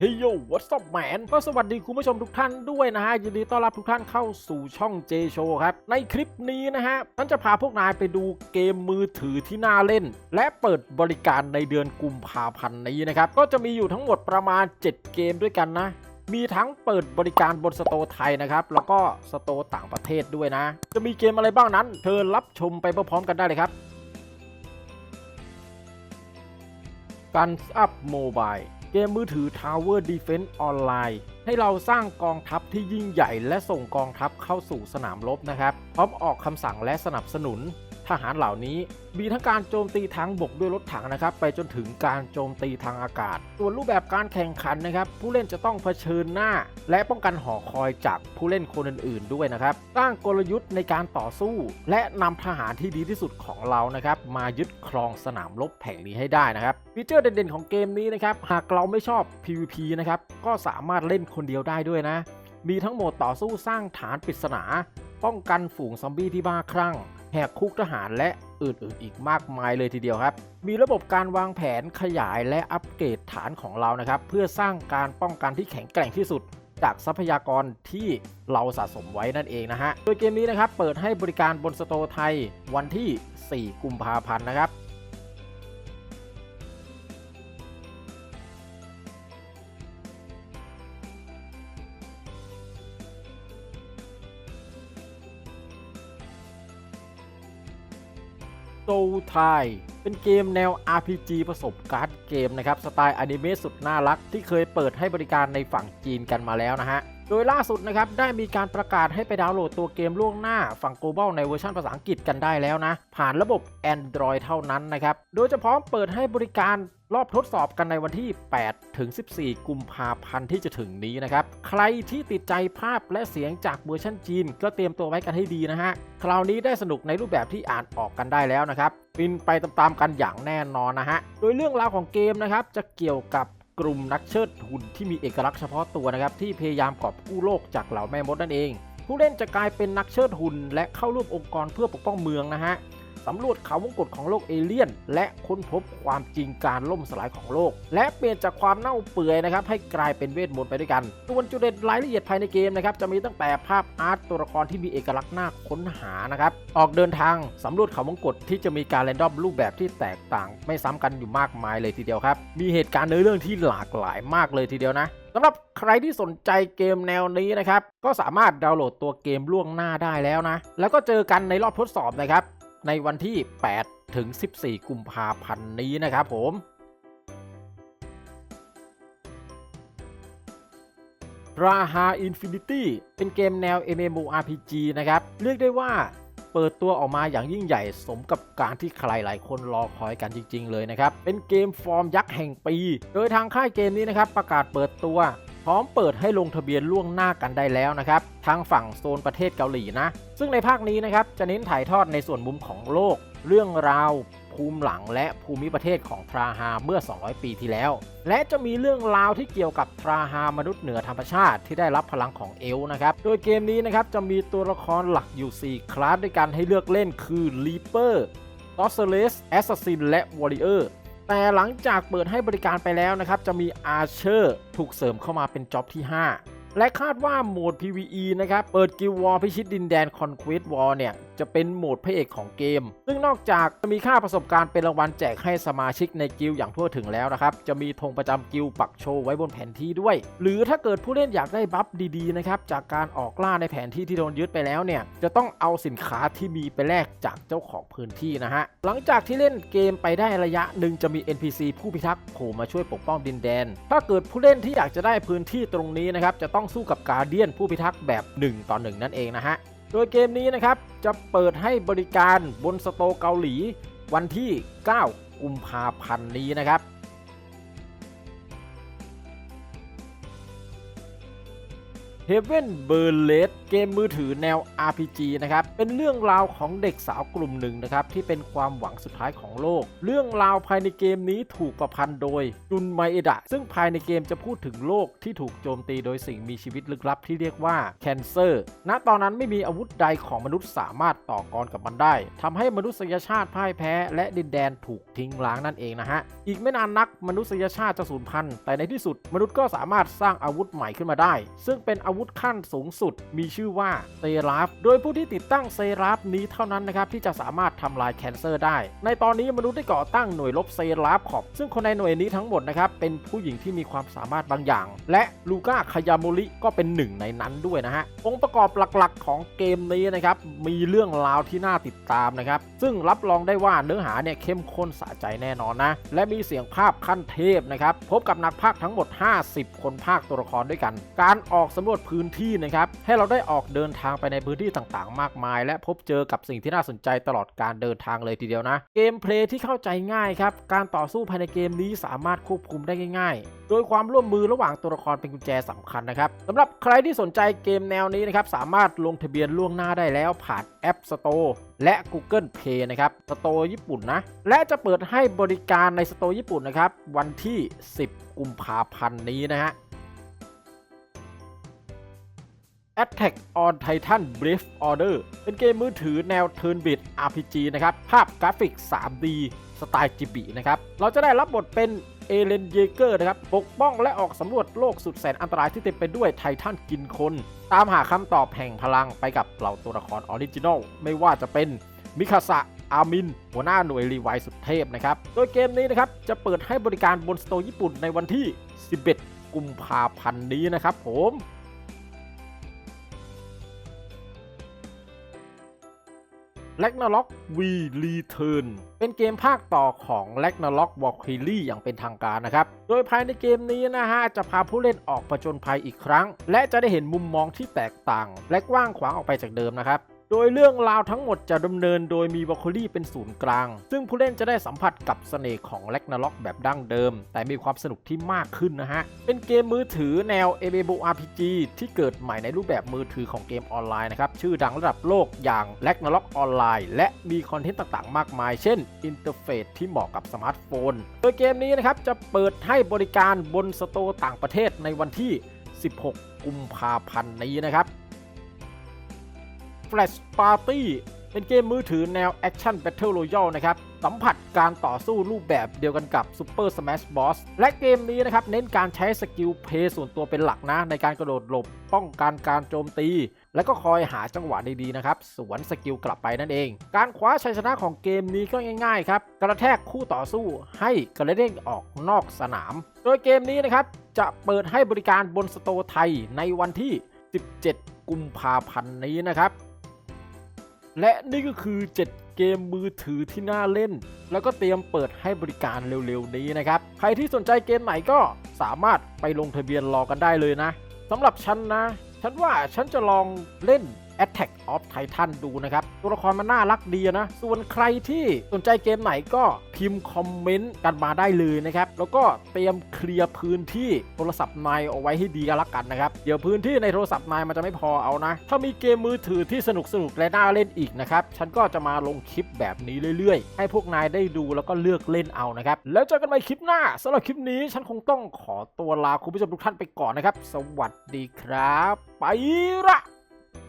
เฮ้ยโย่ what's up man ก็สวัสดีคุณผู้ชมทุกท่านด้วยนะฮะ ยินดีต้อนรับทุกท่านเข้าสู่ช่อง J Show ครับ ในคลิปนี้นะฮะฉันจะพาพวกนายไปดูเกมมือถือที่น่าเล่น และเปิดบริการในเดือนกุมภาพันธ์นี้นะครับ ก็จะมีอยู่ทั้งหมดประมาณ 7 เกมด้วยกันนะมีทั้งเปิดบริการบนสโตไทยนะครับ แล้วก็สโตต่างประเทศด้วยนะ จะมีเกมอะไรบ้างนั้นเชิญรับชมไปพร้อมๆกันได้เลยครับกันอัพโมบาย เกมมือถือ Tower Defense Online ให้เราสร้างกองทัพที่ยิ่งใหญ่และส่งกองทัพเข้าสู่สนามรบนะครับ พร้อมออกคำสั่งและสนับสนุน ทหารเหล่านี้มีทั้งการโจมตีทางบกด้วยรถถังนะครับ ไปจนถึงการโจมตีทางอากาศ ส่วนรูปแบบการแข่งขันนะครับ ผู้เล่นจะต้องเผชิญหน้า และป้องกันหอคอยจากผู้เล่นคนอื่นๆด้วยนะครับสร้างกลยุทธ์ในการต่อสู้ และนำทหารที่ดีที่สุดของเรานะครับ มายึดครองสนามรบแห่งนี้ให้ได้นะครับฟีเจอร์เด่นๆของเกมนี้นะครับหากเราไม่ชอบ PVP นะครับก็สามารถเล่นคนเดียวได้ด้วยนะ มีทั้งโหมดต่อสู้สร้างฐานปริศนา ป้องกันฝูงซอมบี้ที่บ้าคลั่ง แหกคุกทหารและอื่นๆ อีกมากมายเลยทีเดียวครับ มีระบบการวางแผนขยายและอัปเกรดฐานของเรานะครับ เพื่อสร้างการป้องกันที่แข็งแกร่งที่สุด จากทรัพยากรที่เราสะสมไว้นั่นเองนะฮะ โดยเกมนี้นะครับเปิดให้บริการบนสโตร์ไทยวันที่ 4 กุมภาพันธ์นะครับ โ o ไทยเป็นเกมแนว RPG ผสมการ์ดเกมนะครับ สไตล์อนิเมะสุดน่ารักที่เคยเปิดให้บริการในฝั่งจีนกันมาแล้วนะฮะ โดยล่าสุดนะครับ ได้มีการประกาศให้ไปดาวน์โหลดตัวเกมล่วงหน้าฝั่ง global ในเวอร์ชันภาษาอังกฤษกันได้แล้วนะ ผ่านระบบ Android เท่านั้นนะครับ โดยจะพร้อมเปิดให้บริการ รอบทดสอบกันในวันที่ 8 ถึง 14 กุมภาพันธ์ที่จะถึงนี้นะครับ ใครที่ติดใจภาพและเสียงจากเวอร์ชันจีน ก็เตรียมตัวไว้กันให้ดีนะฮะ คราวนี้ได้สนุกในรูปแบบที่อ่านออกกันได้แล้วนะครับฟินไปตามๆกันอย่างแน่นอนนะฮะ โดยเรื่องราวของเกมนะครับจะเกี่ยวกับกลุ่มนักเชิดหุ่นที่มีเอกลักษณ์เฉพาะตัวนะครับที่พยายามกอบกู้โลกจากเหล่าแม่มดนั่นเอง ผู้เล่นจะกลายเป็นนักเชิดหุ่นและเข้าร่วมองค์กรเพื่อปกป้องเมืองนะฮะ สำรวจเขาวงกฏของโลกเอเลี่ยน และค้นพบความจริงการล่มสลายของโลก และเปลี่ยนจากความเน่าเปื่อยนะครับให้กลายเป็นเวทมนต์ไปด้วยกันส่วนจุดเด่นรายละเอียดภายในเกมนะครับจะมีตั้งแต่ภาพอาร์ตตัวละครที่มีเอกลักษณ์น่าค้นหานะครับออกเดินทางสำรวจเขาวงกฏที่จะมีการแรนดอมรูปแบบที่แตกต่าง ไม่ซ้ำกันอยู่มากมายเลยทีเดียวครับมีเหตุการณ์ในอเรื่องที่หลากหลายมากเลยทีเดียวนะสำหรับใครที่สนใจเกมแนวนี้นะครับ ก็สามารถดาวน์โหลดตัวเกมล่วงหน้าได้แล้วนะ แล้วก็เจอกันในรอบทดสอบนะครับ ในวันที่ 8 ถึง 14 กุมภาพันธ์นี้นะครับผมราฮาอินฟินิตี้เป็นเกมแนว MMORPG นะครับ เรียกได้ว่าเปิดตัวออกมาอย่างยิ่งใหญ่สมกับการที่ใครหลายคนรอคอยกันจริง ๆ เลยนะครับ เป็นเกมฟอร์มยักษ์แห่งปี โดยทางค่ายเกมนี้นะครับ ประกาศเปิดตัว ร้อมเปิดให้ลงทะเบียนล่วงหน้ากันได้แล้วนะครับทางฝั่งโซนประเทศเกาหลีนะ ซึ่งในภาคนี้นะครับจะเน้นถ่ายทอดในส่วนมุมของโลก เรื่องราว ภูมิหลังและภูมิประเทศของทราฮาเมื่อ 200 ปีที่แล้ว และจะมีเรื่องราวที่เกี่ยวกับทราฮามนุษย์เหนือธรรมชาติที่ได้รับพลังของเอลนะครับ โดยเกมนี้นะครับจะมีตัวละครหลักอยู่ 4 คลาสด้วยกันให้เลือกเล่นคือ Reaper t o s s e r e s Assassin และ Warrior แต่หลังจากเปิดให้บริการไปแล้วนะครับ จะมี Archer ถูกเสริมเข้ามาเป็นจ็อบที่ 5 และคาดว่าโหมด PVE นะครับ เปิดกิลวอลพิชิตดินแดนคอนควิทวอลเนี่ย จะเป็นโหมดพระเอกของเกม ซึ่งนอกจากจะมีค่าประสบการณ์เป็นรางวัลแจกให้สมาชิกในกิลอย่างทั่วถึงแล้วนะครับ จะมีธงประจำกิลปักโชว์ไว้บนแผนที่ด้วย หรือถ้าเกิดผู้เล่นอยากได้บัฟดีๆนะครับจากการออกล่าในแผนที่ที่โดนยึดไปแล้วเนี่ยจะต้องเอาสินค้าที่มีไปแลกจากเจ้าของพื้นที่นะฮะหลังจากที่เล่นเกมไปได้ระยะหนึ่งจะมี NPC ผู้พิทักษ์โผล่มาช่วยปกป้องดินแดน ถ้าเกิดผู้เล่นที่อยากจะได้พื้นที่ตรงนี้นะครับจะต้องสู้กับการเดียนผู้พิทักษ์แบบ 1 ต่อ 1 นั่นเองนะฮะ โดยเกมนี้นะครับจะเปิดให้บริการบนสโตเกาหลี วันที่ 9 กุมภาพันธ์นี้นะครับ Heaven b u r l e s เกมมือถือแนว RPG นะครับ เป็นเรื่องราวของเด็กสาวกลุ่มหนึ่งนะครับ ที่เป็นความหวังสุดท้ายของโลก เรื่องราวภายในเกมนี้ถูกประพันธ์โดยจุนไมเอดะ ซึ่งภายในเกมจะพูดถึงโลกที่ถูกโจมตีโดยสิ่งมีชีวิตลึกลับที่เรียกว่าแคนเซอร์ ณ ตอนนั้นไม่มีอาวุธใดของมนุษย์สามารถต่อกรกับมันได้ทำให้มนุษยชาติพ่ายแพ้ และดินแดนถูกทิ้งล้างนั่นเองนะฮะ อีกไม่นานนักมนุษยชาติจะสูญพันธุ์ แต่ในที่สุดมนุษย์ก็สามารถสร้างอาวุธใหม่ขึ้นมาได้ ซึ่งเป็นอาวุธขั้นสูงสุด มีชื่อว่าเซราฟ โดยผู้ที่ติดตั้งเซราฟนี้เท่านั้นนะครับที่จะสามารถทำลายแคนเซอร์ได้ ในตอนนี้มนุษย์ได้ก่อตั้งหน่วยรบเซราฟขอบ ซึ่งคนในหน่วยนี้ทั้งหมดนะครับเป็นผู้หญิงที่มีความสามารถบางอย่าง และลูก้าคายาโมริก็เป็นหนึ่งในนั้นด้วยนะฮะ องค์ประกอบหลักๆ ของเกมนี้นะครับมีเรื่องราวที่น่าติดตามนะครับซึ่งรับรองได้ว่าเนื้อหาเนี่ยเข้มข้นสะใจแน่นอนนะ และมีเสียงภาพขั้นเทพนะครับพบกับนักพากย์ทั้งหมด 50 คนภาคตัวละครด้วยกัน การออกสำรวจพื้นที่นะครับให้เราได้ออกเดินทางไปในพื้นที่ต่างๆ มากมาย และพบเจอกับสิ่งที่น่าสนใจตลอดการเดินทางเลยทีเดียวนะ เกมเพลย์ที่เข้าใจง่ายครับการต่อสู้ภายในเกมนี้สามารถควบคุมได้ง่าย ๆ โดยความร่วมมือระหว่างตัวละครเป็นกุญแจสำคัญนะครับสำหรับใครที่สนใจเกมแนวนี้นะครับสามารถลงทะเบียนล่วงหน้าได้แล้วผ่านแอป Store และ Google Play นะครับ Store ญี่ปุ่นนะ และจะเปิดให้บริการใน Store ญี่ปุ่นนะครับ วันที่ 10 กุมภาพันธ์นี้นะฮะ Attack on Titan Brief Order เป็นเกมมือถือแนว Turn Based RPG นะครับ ภาพกราฟิก 3D สไตล์จิบินะครับ เราจะได้รับบทเป็นเอเลนเยเกอร์นะครับ ปกป้องและออกสำรวจโลกสุดแสนอันตรายที่เต็มไปด้วยไททันกินคน ตามหาคำตอบแห่งพลังไปกับเหล่าตัวละครออริจินอล ไม่ว่าจะเป็นมิคาสะอามิน หัวหน้าหน่วยรีไวสุดเทพนะครับ โดยเกมนี้นะครับ จะเปิดให้บริการบนสโตร์ญี่ปุ่นในวันที่ 11 กุมภาพันธ์นี้นะครับผม r a g n a r o k V Return เป็นเกมภาคต่อของ r a g n a r o k Valkyrie อย่างเป็นทางการนะครับ โดยภายในเกมนี้นะฮะ จะพาผู้เล่นออกประจนภัยอีกครั้ง และจะได้เห็นมุมมองที่แตกต่าง และกว้างขวางออกไปจากเดิมนะครับ โดยเรื่องราวทั้งหมดจะดำเนินโดยมีวอลค y รี่เป็นศูนย์กลาง ซึ่งผู้เล่นจะได้สัมผัสกับเสน่ห์ของแล็กนาล็อกแบบดั้งเดิม แต่มีความสนุกที่มากขึ้นนะฮะ เป็นเกมมือถือแนว MMORPG ที่เกิดใหม่ในรูปแบบมือถือของเกมออนไลน์นะครับ ชื่อดังระดับโลกอย่างแล็กนาล็อกออนไลน์และมีคอนเทนต์ต่างๆ มากมาย เช่น อินเทอร์เฟซที่เหมาะกับสมาร์ทโฟน โดยเกมนี้นะครับจะเปิดให้บริการบนสโตร์ต่างประเทศในวันที่ 16 กุมภาพันธ์นี้นะครับ Flash Party เป็นเกมมือถือแนว Action Battle Royale นะครับ สัมผัสการต่อสู้รูปแบบเดียวกันกับ Super Smash Bros และเกมนี้นะครับ เน้นการใช้สกิลเพย์ส่วนตัวเป็นหลักนะ ในการกระโดดหลบ ป้องกันการโจมตี และก็คอยหาจังหวะดีๆนะครับ สวนสกิลกลับไปนั่นเอง การคว้าชัยชนะของเกมนี้ก็ง่ายๆครับ กระแทกคู่ต่อสู้ให้กระเด้งออกนอกสนาม โดยเกมนี้นะครับจะเปิดให้บริการบนสโตไทยในวันที่ 17 กุมภาพันธ์นี้นะครับ และนี่ก็คือ 7 เกมมือถือที่น่าเล่น แล้วก็เตรียมเปิดให้บริการเร็วๆนี้นะครับ ใครที่สนใจเกมไหนก็สามารถไปลงทะเบียนรอกันได้เลยนะสำหรับฉันนะ ฉันว่าฉันจะลองเล่น Attack of Titan ดูนะครับ ตัวละครมันน่ารักดีนะ ส่วนใครที่สนใจเกมไหนก็พิมพ์คอมเมนต์กันมาได้เลยนะครับ แล้วก็เตรียมเคลียร์พื้นที่โทรศัพท์นายเอาไว้ให้ดีกันละกันนะครับ เดี๋ยวพื้นที่ในโทรศัพท์นายมันจะไม่พอเอานะ ถ้ามีเกมมือถือที่สนุกสนุกและน่าเล่นอีกนะครับ ฉันก็จะมาลงคลิปแบบนี้เรื่อยๆ ให้พวกนายได้ดูแล้วก็เลือกเล่นเอานะครับ แล้วเจอกันใหม่คลิปหน้าสำหรับคลิปนี้ฉันคงต้องขอตัวลาคุณผู้ชมทุกท่านไปก่อนนะครับ สวัสดีครับ ไปละ